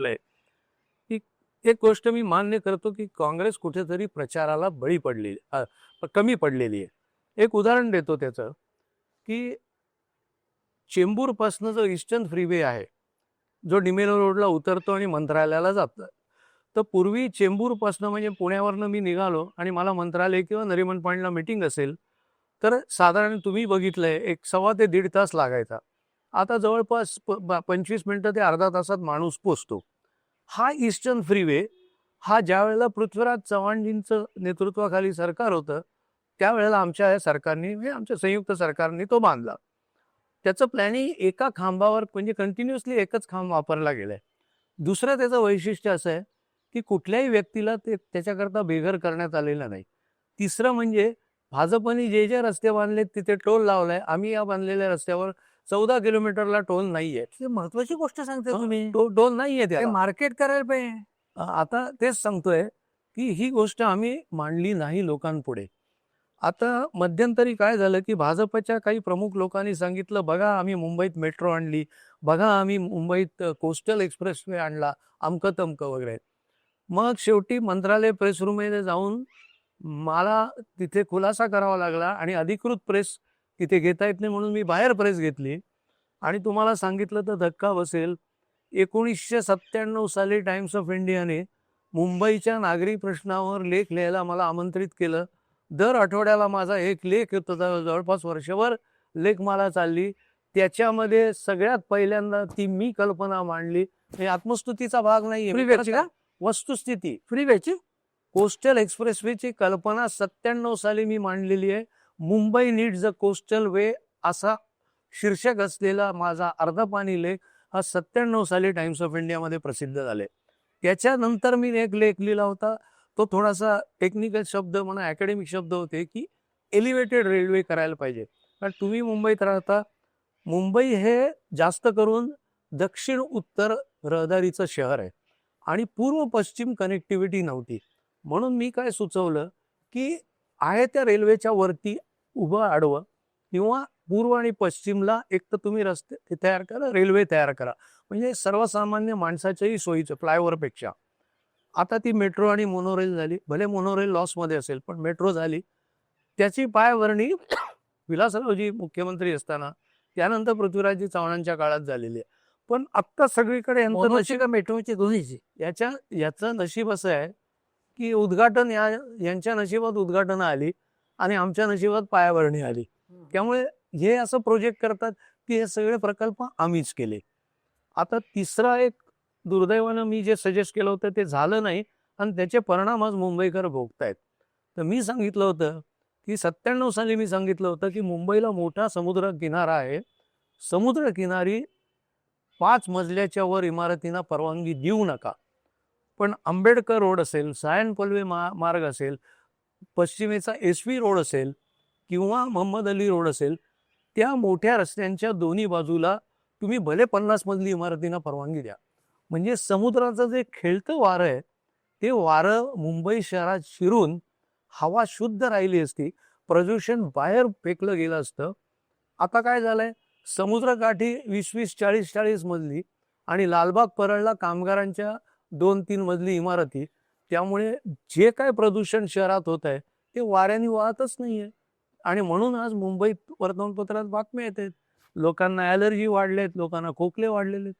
की एक गोष्ट मी मान्य करतो की काँग्रेस कुठेतरी प्रचाराला बळी पडलेली कमी पडलेली आहे. एक उदाहरण देतो त्याचं की चेंबूरपासनं जो ईस्टर्न फ्रीवे आहे जो डिमेलो रोडला उतरतो आणि मंत्रालयाला जातो तर पूर्वी चेंबूरपासनं म्हणजे पुण्यावरनं मी निघालो आणि मला मंत्रालय किंवा नरिमन पॉईंटला मिटिंग असेल तर साधारण तुम्ही बघितलंय एक सव्वा ते दीड तास लागायचा. आता जवळपास प- पंचवीस मिनटं ते अर्धा तासात माणूस पोचतो. हा ईस्टर्न फ्रीवे हा ज्या वेळेला पृथ्वीराज चव्हाणजींचं नेतृत्वाखाली सरकार होतं त्यावेळेला आमच्या या सरकारने म्हणजे आमच्या संयुक्त सरकारने तो बांधला. त्याचं प्लॅनिंग एका खांबावर म्हणजे कंटिन्युअसली एकच खांब वापरला गेलाय. दुसरं त्याचं वैशिष्ट्य असं आहे की कुठल्याही व्यक्तीला ते त्याच्याकरता बेघर करण्यात आलेलं नाही. तिसरं म्हणजे भाजपने जे जे रस्ते बांधलेत तिथे टोल लावलाय आम्ही या बांधलेल्या रस्त्यावर चौदा किलोमीटरला टोल नाहीये. ही महत्वाची गोष्ट सांगते तुम्ही. टो- टोल नाहीये ते मार्केट करायला पाहिजे. आता तेच सांगतोय की ही गोष्ट आम्ही मांडली नाही लोकांपुढे. आता मध्यंतरी काय झालं की भाजपच्या काही प्रमुख लोकांनी सांगितलं बघा आम्ही मुंबईत मेट्रो आणली. बघा आम्ही मुंबईत कोस्टल एक्सप्रेसवे आणला अमकं तमकं वगैरे. मग शेवटी मंत्रालय प्रेस रूममध्ये जाऊन मला तिथे खुलासा करावा लागला आणि अधिकृत प्रेस तिथे घेता येत नाही म्हणून मी बाहेर प्रेस घेतली. आणि तुम्हाला सांगितलं तर धक्का बसेल. एकोणीसशे सत्त्याण्णव साली टाइम्स ऑफ इंडियाने मुंबईच्या नागरी प्रश्नावर लेख लिहायला मला आमंत्रित केलं. दर आठवड्याला माझा एक लेख येतो जवळ- जवळपास वर्षभर लेख मला चालली. त्याच्यामध्ये सगळ्यात पहिल्यांदा ती मी कल्पना मांडली. आत्मस्तुतीचा भाग फ्रीवेची का? वस्तुस्थिती. फ्री व्हायची कोस्टल एक्सप्रेसवेची कल्पना सत्त्याण्णव साली मी मांडलेली आहे. Mumbai needs a coastal way असा शीर्षक असलेला माझा अर्धपानी लेख हा सत्त्याण्णव साली टाइम्स ऑफ इंडियामध्ये प्रसिद्ध झाले. त्याच्यानंतर मी एक लेख लिहिला होता. तो थोडासा टेक्निकल शब्द म्हणा अकॅडमिक शब्द होते की एलिव्हेटेड रेल्वे करायला पाहिजे. कारण तुम्ही मुंबईत राहता. मुंबई हे जास्त करून दक्षिण उत्तर रहदारीचं शहर आहे. आणि पूर्व पश्चिम कनेक्टिव्हिटी नव्हती. म्हणून मी काय सुचवलं की आहे त्या रेल्वेच्या वरती उभं आडवं किंवा पूर्व आणि पश्चिमला एक तर तुम्ही रस्ते तयार करा रेल्वे तयार करा. म्हणजे सर्वसामान्य माणसाच्याही सोयीचं फ्लायओव्हरपेक्षा. आता ती मेट्रो आणि मोनोरेल झाली. भले मोनोरेल लॉसमध्ये असेल पण मेट्रो झाली. त्याची पायाभरणी विलासरावजी मुख्यमंत्री असताना त्यानंतर पृथ्वीराजजी चव्हाणांच्या काळात झालेली आहे. पण आत्ता सगळीकडे यांचं नशीब का मेट्रोची दोन्हीची? याच्या याचं नशीब असं आहे की उद्घाटन या यांच्या नशिबात उद्घाटन आली. आणि आमच्या नशिबात पायाभरणी आली. त्यामुळे हे असं प्रोजेक्ट करतात की हे सगळे प्रकल्प आम्हीच केले. आता तिसरा एक दुर्दैवानं मी जे सजेस्ट केलं होतं ते झालं नाही आणि त्याचे परिणाम आज मुंबईकर भोगतायत. तर मी सांगितलं होतं की सत्त्याण्णव साली मी सांगितलं होतं की मुंबईला मोठा समुद्र किनारा आहे. समुद्र किनारी पाच मजल्याच्या वर इमारतींना परवानगी देऊ नका. पण आंबेडकर रोड असेल सायन पल्वे मा मार्ग असेल पश्चिमेचा एस व्ही रोड असेल किंवा मोहम्मद अली रोड असेल त्या मोठ्या रस्त्यांच्या दोन्ही बाजूला तुम्ही भले पन्नास मजली इमारतींना परवानगी द्या. म्हणजे समुद्राचं जे खेळतं वारं आहे ते वारं मुंबई शहरात शिरून हवा शुद्ध राहिली असती प्रदूषण बाहेर फेकलं गेलं असतं. आता काय झालंय? समुद्रकाठी वीस वीस चाळीस चाळीस मजली आणि लालबाग परळला कामगारांच्या दोन तीन मजली इमारती त्यामुळे जे काय प्रदूषण शहरात होत आहे ते वाऱ्याने वाहतच नाहीये. आणि म्हणून आज मुंबईत वर्तमानपत्रात बातम्या येत आहेत. लोकांना ॲलर्जी वाढलेत लोकांना खोकले वाढलेले आहेत.